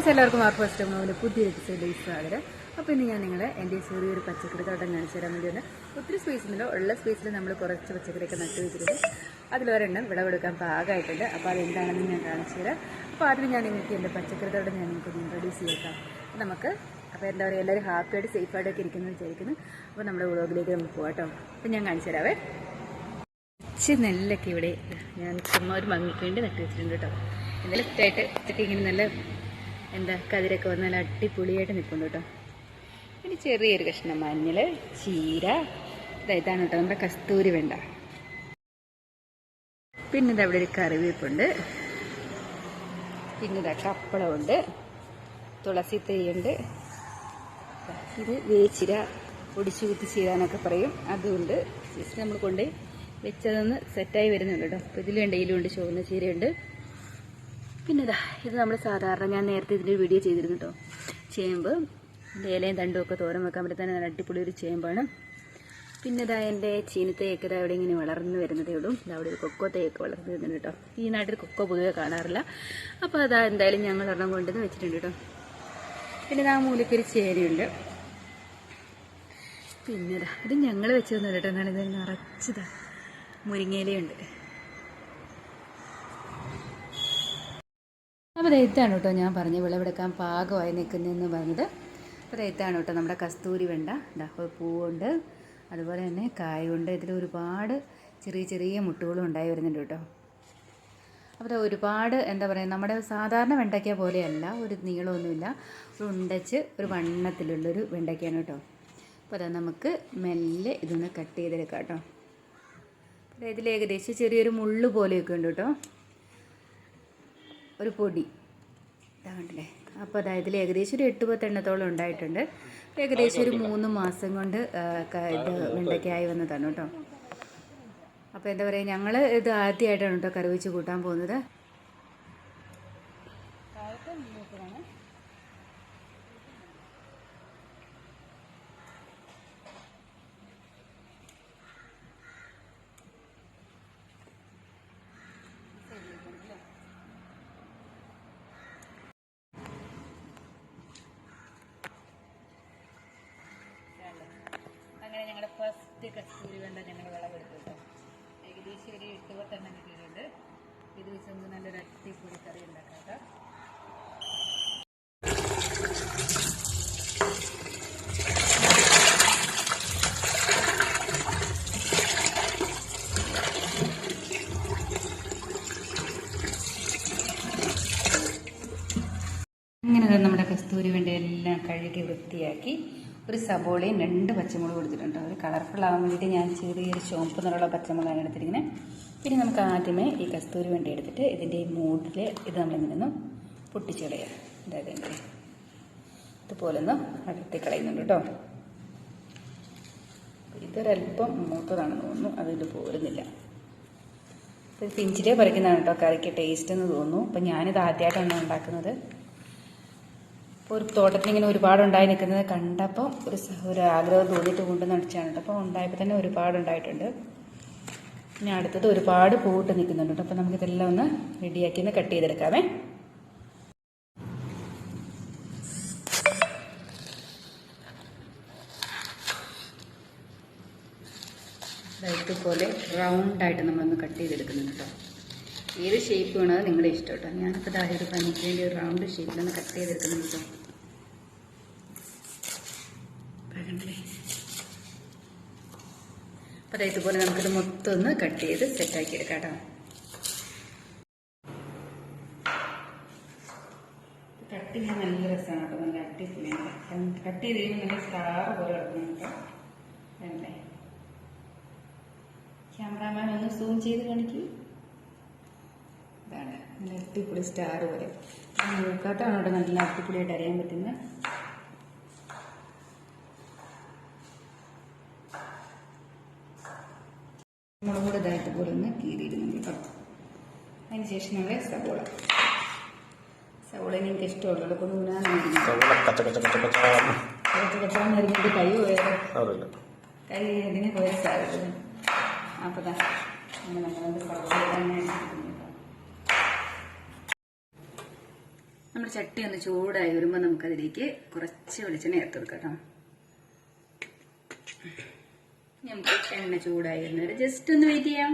Friends എല്ലാവർക്കും R first മോവിന്റെ പുതിയ എപ്പിസോഡിലേക്ക് സ്വാഗതം. അപ്പോൾ ഇന്ന് ഞാൻ നിങ്ങളെ എന്റെ ചെറിയൊരു പച്ചക്കറി തോട്ടം കാണിച്ചു തരാൻ വേണ്ടിയാണ് ഒത്തിരി സ്പേസ് ഉണ്ടല്ലോ. ഉള്ള സ്പേസിൽ നമ്മൾ കുറച്ച് പച്ചക്കറിയൊക്കെ നട്ടു വെച്ചിട്ടുണ്ട്. അതിലൊരെണ്ണം വിളവെടുക്കാൻ പാകമായിട്ടുണ്ട്. അപ്പോൾ അതെന്താണെന്ന് ഞാൻ കാണിച്ചു തരാം. അപ്പോൾ ആദ്യം ഞാൻ നിങ്ങൾക്ക് എന്റെ പച്ചക്കറി തോട്ടം ഞാൻ നിങ്ങൾക്ക് ഇൻട്രൊഡ്യൂസ് അപ്പോൾ നമുക്ക് അപ്പോൾ എന്താ പറയുക എല്ലാവരും ഹാപ്പിയായിട്ട് സേഫായിട്ടൊക്കെ ഇരിക്കുന്നു വിചാരിക്കുന്നു. അപ്പോൾ നമ്മുടെ വ്ളോഗിലേക്ക് നമുക്ക് പോകാം അപ്പോൾ ഞാൻ കാണിച്ചു തരാവേ. കുറച്ച് നെല്ലൊക്കെ ഇവിടെ ഞാൻ ചുമ്മാ ഒരു മങ്ങിക്ക് വേണ്ടി നട്ടു വെച്ചിട്ടുണ്ട് കേട്ടോ. നല്ല ഇതൊക്കെ ഇങ്ങനെ നല്ല എന്താ കതിരൊക്കെ വന്ന് നല്ല അടിപൊളിയായിട്ട് നിൽപ്പുണ്ട് കേട്ടോ. ഇനി ചെറിയൊരു കഷ്ണം മഞ്ഞൾ ചീര. ഇതാണ് കേട്ടോ നമ്മുടെ കസ്തൂരി വെണ്ട. പിന്നെ ഇതാ ഇവിടെ ഒരു കറിവേപ്പുണ്ട്. പിന്നെ ഇതാ കപ്പളമുണ്ട്. തുളസി തൈയുണ്ട്. ഇത് വേച്ചിര ഒടിച്ചു കുത്തി ചീരാനൊക്കെ പറയും. അതുകൊണ്ട് ജസ്റ്റ് നമ്മൾ കൊണ്ടുപോയി വെച്ചതൊന്ന് സെറ്റായി വരുന്നുണ്ട് കേട്ടോ. അപ്പോൾ ഇതിലുണ്ട് ഇതിലുണ്ട് ചുവന്ന ചീരയുണ്ട്. പിന്നെ ഇതാ ഇത് നമ്മൾ സാധാരണ ഞാൻ നേരത്തെ ഇതിന്റെ വീഡിയോ ചെയ്തിരുന്നു കേട്ടോ ചേമ്പ് ഇലയും തണ്ടും ഒക്കെ തോരൻ വെക്കാൻ പറ്റുന്ന നല്ല അടിപൊളി ഒരു ചേമ്പാണ്. പിന്നെ ഇതാ എന്റെ ചീനത്തേക്ക് ഇതാ ഇവിടെ ഇങ്ങനെ വളർന്നു വരുന്നതേ ഉള്ളൂ. ഇതാ അവിടെ ഒരു കൊക്കോ തേക്ക് വളർന്നു വരുന്നുണ്ട് കേട്ടോ ഈ നാട്ടിൽ കൊക്കോ പൊതുവെ കാണാറില്ല. അപ്പോൾ അതാ എന്തായാലും ഞങ്ങൾ ഒരെണ്ണം കൊണ്ടുവന്ന് വെച്ചിട്ടുണ്ട് കേട്ടോ പിന്നെ ഇതാ മൂലക്കൊരു ചേരയുണ്ട് പിന്നെ ഇതാ ഞങ്ങൾ വെച്ചതൊന്നും കേട്ടോ എന്നാണ് ഇത് നിറച്ചതാ മുരിങ്ങയിലയുണ്ട്. അപ്പോൾ ഇതാണ് കേട്ടോ ഞാൻ പറഞ്ഞ വിളവെടുക്കാൻ പാകമായി നിൽക്കുന്നതെന്ന് പറഞ്ഞത്. അപ്പോൾ ഇതാണ് കേട്ടോ നമ്മുടെ കസ്തൂരി വെണ്ട. ഇതാ പൂവുണ്ട്. അതുപോലെ തന്നെ കായുണ്ട്. ഇതിൽ ഒരുപാട് ചെറിയ ചെറിയ മുട്ടുകളും ഉണ്ടായി വരുന്നുണ്ട് കേട്ടോ. അപ്പോൾ ഒരുപാട് എന്താ പറയുക നമ്മുടെ സാധാരണ വെണ്ടയ്ക്ക പോലെയല്ല ഒരു നീളമൊന്നുമില്ല. ഒരു ഉണ്ടച്ച് ഒരു വണ്ണത്തിലുള്ളൊരു വെണ്ടയ്ക്കയാണ് കേട്ടോ. അപ്പോൾ അത് നമുക്ക് മെല്ലെ ഇതൊന്ന് കട്ട് ചെയ്തെടുക്കാം കേട്ടോ. അപ്പോൾ ഇതിൽ ഏകദേശം ചെറിയൊരു മുള്ളു പോലെയൊക്കെ ഉണ്ട് കേട്ടോ. ഒരു പൊടി. ഇതാണ്ടല്ലേ അപ്പോൾ അതായത് ഏകദേശം ഒരു എട്ട് പത്തെണ്ണത്തോളം ഉണ്ടായിട്ടുണ്ട്. ഏകദേശം ഒരു മൂന്ന് മാസം കൊണ്ട് ഇത് വെണ്ടയ്ക്കായി വന്നതാണ് കേട്ടോ. അപ്പോൾ എന്താ പറയുക ഞങ്ങൾ ഇത് ആദ്യമായിട്ടാണ് കേട്ടോ കറി വെച്ച് കൂട്ടാൻ പോകുന്നത്. അങ്ങനെ ഞങ്ങളുടെ ഫസ്റ്റ് കസ്തൂരി വേണ്ട ഞങ്ങൾ വിളവെടുത്തു കേട്ടോ. ഏകദേശം ഒരു എട്ട് പത്തെണ്ണം കിട്ടിയിട്ടുണ്ട്. ഇത് വെച്ച് നമുക്ക് നല്ലൊരു അടിപൊളി കറി ഉണ്ടാക്കാം അങ്ങനെ നമ്മുടെ കസ്തൂരി വേണ്ട എല്ലാം കഴുകി വൃത്തിയാക്കി ഒരു സബോളയും രണ്ട് പച്ചമുളക് കൊടുത്തിട്ടുണ്ട് ഒരു കളർഫുൾ ആവാൻ വേണ്ടിയിട്ട് ഞാൻ ചെറിയൊരു ചുവപ്പ് നിറമുള്ള പച്ചമുളകാണ് എടുത്തിരിക്കുന്നത് പിന്നെ നമുക്ക് ആദ്യമേ ഈ കസ്തൂരി വേണ്ടി എടുത്തിട്ട് ഇതിന്റെ ഈ മൂട്ടിൽ ഇത് നമ്മളിങ്ങനെ ഒന്ന് പൊട്ടിച്ച് കളയാം അതായത് ഇതുപോലെ ഒന്ന് അടർത്തി കളയുന്നുണ്ട് കേട്ടോ. ഇതൊരല്പം മൂത്തതാണെന്ന് തോന്നുന്നു. അതിൽ പോരുന്നില്ല. പിഞ്ചിലേ പറിക്കുന്നതാണ് കേട്ടോ കറിക്ക് ടേസ്റ്റ് എന്ന് തോന്നുന്നു. അപ്പം ഞാനിത് ആദ്യമായിട്ടാണ് ഉണ്ടാക്കുന്നത്. ഒരു തോട്ടത്തിൽ ഇങ്ങനെ ഒരുപാട് ഉണ്ടായി നിൽക്കുന്നത് കണ്ടപ്പോൾ ഒരു ഒരു ആഗ്രഹം തോന്നിയിട്ട് കൊണ്ട് നടിച്ചാണ് കേട്ടോ. അപ്പോൾ ഉണ്ടായപ്പോൾ തന്നെ ഒരുപാട് ഉണ്ടായിട്ടുണ്ട്. പിന്നെ അടുത്തത് ഒരുപാട് പൂവിട്ട് നിൽക്കുന്നുണ്ട് കേട്ടോ. അപ്പോൾ നമുക്കിതെല്ലാം ഒന്ന് റെഡിയാക്കി ഒന്ന് കട്ട് ചെയ്തെടുക്കാമേ. ഇതുപോലെ റൗണ്ടായിട്ട് നമ്മളൊന്ന് കട്ട് ചെയ്തെടുക്കുന്നുണ്ട് കേട്ടോ. ഏത് ഷേപ്പ് വേണോ നിങ്ങളുടെ ഇഷ്ടം കേട്ടോ. ഞാനിപ്പോൾ ദാ ഒരു പനിക്ക് വേണ്ടി ഒരു റൗണ്ട് ഷേപ്പിലൊന്ന് കട്ട് ചെയ്തെടുക്കുന്നുണ്ട് കേട്ടോ ദാ കണ്ടില്ലേ അപ്പോൾ ഇതുപോലെ നമുക്കിത് മൊത്തം ഒന്ന് കട്ട് ചെയ്ത് സെറ്റാക്കി എടുക്കാം കേട്ടോ. ചെയ്യാൻ നല്ല രസമാണ് കേട്ടോ. നല്ല അടിപൊളിയാണ്. കട്ട് ചെയ്ത് കഴിയുമ്പോൾ നല്ല സ്റ്റാർ പോലെ കിടക്കുന്നു കേട്ടോ. അല്ലേ ക്യാമറാമാൻ ഒന്ന് സൂം ചെയ്ത് കാണിക്കും. ഇതാണ്. നല്ല അടിപൊളി സ്റ്റാർ പോലെ. നോക്കാത്തതാണ് അവിടെ നല്ല അടിപൊളിയായിട്ട് അറിയാൻ പറ്റുന്നത് മുളക് ഇതായിട്ട് പോലെ ഒന്ന് കീറിയിടുന്നുണ്ട് കേട്ടോ. അതിന് ശേഷം നമ്മൾ സവോള. സവോള എനിക്ക് ഇഷ്ടമുള്ള. കൊണ്ട് അറിഞ്ഞിട്ട് കൈ പോയത്. കൈ ഇതിന് പോയ സാധ്യത അപ്പോൾ അങ്ങനെ നമ്മളത്. നമ്മുടെ ചട്ടി ഒന്ന് ചൂടായി വരുമ്പോൾ നമുക്കതിലേക്ക് കുറച്ച് വെളിച്ചെണ്ണ ചേർത്ത് കൊടുക്കാം കേട്ടോ. നമുക്ക് എണ്ണ ചൂടായി വരുന്നവരെ ജസ്റ്റ് ഒന്ന് വെയിറ്റ് ചെയ്യാം.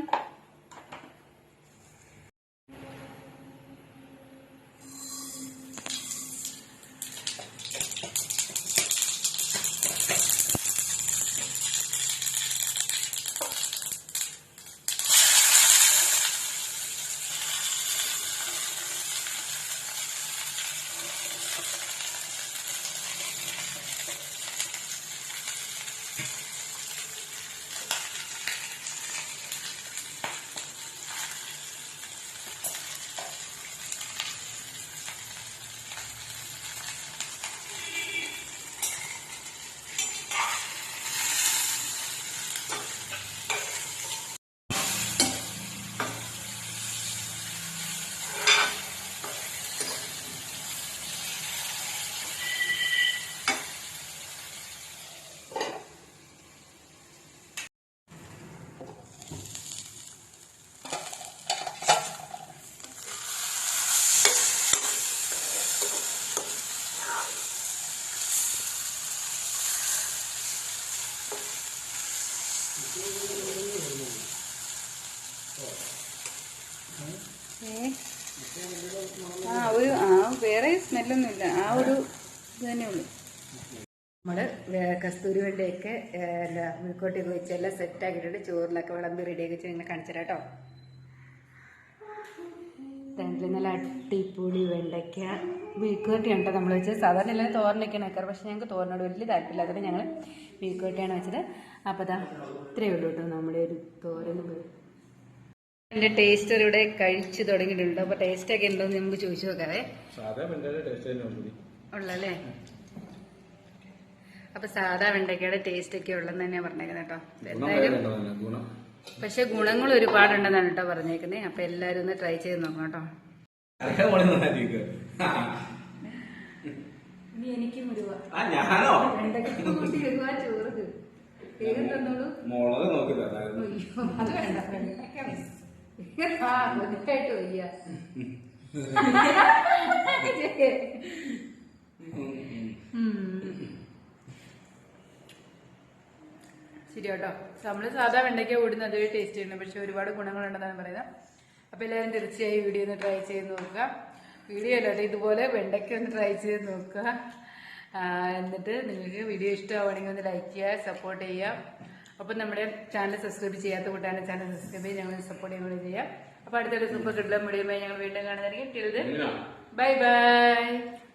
ആ ഒരു ആ വേറെ സ്മെല്ലൊന്നും ഇല്ല ആ ഒരു ഇത് തന്നെ ഉള്ളു. നമ്മൾ വേ- കസ്തൂരി വെണ്ടയൊക്കെ മുൾക്കോട്ടയൊക്കെ വെച്ച് എല്ലാം സെറ്റ് ആക്കിയിട്ടുണ്ട് ചോറിലൊക്കെ വിളമ്പി റെഡിയാക്കി വെച്ച് നിങ്ങളെ കാണിച്ചു കേട്ടോ. രണ്ടിൽ നല്ല വെണ്ടയ്ക്ക. വീക്കോട്ടിയാണ് ഉണ്ടോ നമ്മൾ വെച്ചാൽ സാധാരണ എല്ലാം തോരനൊക്കെയാണ് വെക്കാറ് പക്ഷേ ഞങ്ങൾക്ക് തോരനോട് വലിയ താല്പര്യമില്ല അതുകൊണ്ട് ഞങ്ങൾ വീക്കോട്ടിയാണ് വെച്ചത്. അപ്പോൾ അതാ ഇത്രയേ ഉള്ളൂ കേട്ടോ നമ്മുടെ ഒരു തോരൻ എന്റെ ടേസ്റ്റർ ഇവിടെ കഴിച്ചു തുടങ്ങിയിട്ടുണ്ട്. അപ്പോൾ ടേസ്റ്റ് ഒക്കെ ഉണ്ടോ എന്ന് നമുക്ക് ചോദിച്ചു നോക്കാവേ. ഉള്ളല്ലേ? അപ്പൊ സാധാ വെണ്ടയ്ക്കയുടെ ടേസ്റ്റ് ഒക്കെ ഉള്ളെന്ന് തന്നെയാ പറഞ്ഞേക്കുന്നത് കേട്ടോ എന്തായാലും പക്ഷെ ഗുണങ്ങൾ ഒരുപാടുണ്ടെന്നാണ് കേട്ടോ പറഞ്ഞേക്കുന്നത് അപ്പൊ എല്ലാരും ഒന്ന് ട്രൈ ചെയ്ത് നോക്കണം കേട്ടോ അറിയാൻ മോളി നന്നായിരിക്കും ഇനി എനിക്കും ഒരു ആ ഞാനോ? വെണ്ടയ്ക്ക കൂട്ടി ഒരുപാ ചോറ് വേഗം തന്നോളൂ. മുളക് നോക്കി തരായിരുന്നു അയ്യോ അത് വേണ്ട. ആ മതിയായിട്ട് വയ്യ. ശരി കേട്ടോ നമ്മൾ സാധാ വെണ്ടയ്ക്ക കൂടുന്ന അതേ ടേസ്റ്റ് ചെയ്യുന്നു പക്ഷെ ഒരുപാട് ഗുണങ്ങളുണ്ടെന്നാണ് പറയുന്നത്. അപ്പൊ എല്ലാവരും തീർച്ചയായും വീഡിയോ ഒന്ന് ട്രൈ ചെയ്ത് നോക്കുക. വീഡിയോ അല്ലാതെ ഇതുപോലെ വെണ്ടയ്ക്ക ഒന്ന് ട്രൈ ചെയ്ത് നോക്കുക. എന്നിട്ട് നിങ്ങൾക്ക് വീഡിയോ ഇഷ്ടമാവുകയാണെങ്കിൽ ഒന്ന് ലൈക്ക് ചെയ്യുക സപ്പോർട്ട് ചെയ്യുക. അപ്പം നമ്മുടെ ചാനൽ സബ്സ്ക്രൈബ് ചെയ്യാത്ത കൂട്ടാണ് ചാനൽ സബ്സ്ക്രൈബ് ചെയ്ത് ഞങ്ങൾ സപ്പോർട്ട് ചെയ്യുകയും ചെയ്യാം അപ്പോൾ അടുത്തൊരു സൂപ്പർ കിട്ടുന്ന മീഡിയമായി ഞങ്ങൾ വീണ്ടും കാണുന്നതായിരിക്കും. Till bye bye